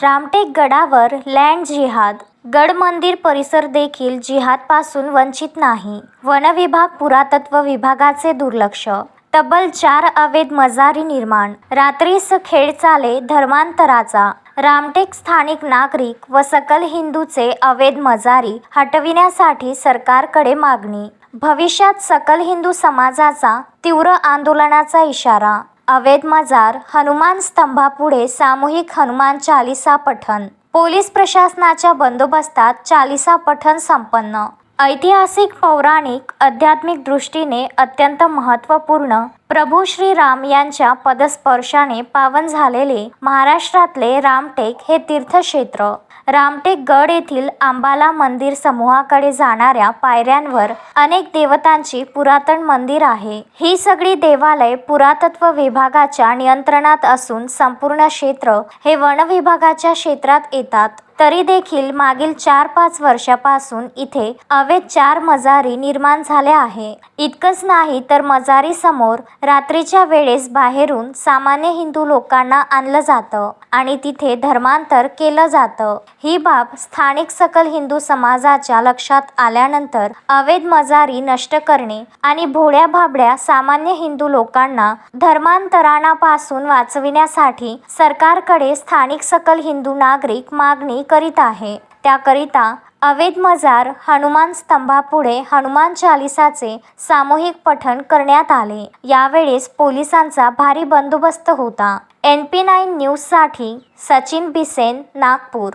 रामटेक गडावर लँड जिहाद. गड मंदिर परिसर देखील जिहादपासून वंचित नाही. वनविभाग पुरातत्व विभागाचे दुर्लक्ष. तब्बल चार अवैध मजारी निर्माण. रात्रीस खेळ चाले धर्मांतराचा. रामटेक स्थानिक नागरिक व सकल हिंदूचे अवैध मजारी हटविण्यासाठी सरकारकडे मागणी. भविष्यात सकल हिंदू समाजाचा तीव्र आंदोलनाचा इशारा. अवेदमजार हनुमान स्तंभापुढे सामूहिक हनुमान चालिसा पठण. पोलीस प्रशासनाच्या बंदोबस्तात चालिसा पठण संपन्न. ऐतिहासिक पौराणिक आध्यात्मिक दृष्टीने अत्यंत महत्त्वपूर्ण प्रभू श्रीराम यांच्या पदस्पर्शाने पावन झालेले महाराष्ट्रातले रामटेक हे तीर्थक्षेत्र. रामटेक गड येथील आंबाला मंदिर समूहाकडे जाणाऱ्या पायऱ्यांवर अनेक देवतांची पुरातन मंदिर आहे. ही सगळी देवालय पुरातत्व विभागाच्या नियंत्रणात असून संपूर्ण क्षेत्र हे वनविभागाच्या क्षेत्रात येतात. तरी देखील मागील चार पाच वर्षापासून इथे अवैध चार मजारी निर्माण झाल्या आहे. इतकंच नाही तर मजारी समोर रात्रीच्या वेळेस बाहेरून सामान्य हिंदू लोकांना आणलं जातं आणि तिथे धर्मांतर केलं जातं. ही बाब स्थानिक सकल हिंदू समाजाच्या लक्षात आल्यानंतर अवैध मजारी नष्ट करणे आणि भोळ्या भाबड्या सामान्य हिंदू लोकांना धर्मांतराणापासून वाचविण्यासाठी सरकारकडे स्थानिक सकल हिंदू नागरिक मागणी मागणी करीत आहे. त्याकरिता अवैध मजार हनुमान स्तंभापुढे हनुमान चालिसाचे सामूहिक पठण करण्यात आले. यावेळेस पोलिसांचा भारी बंदोबस्त होता. एन पी नाईन न्यूजसाठी सचिन बिसेन नागपूर.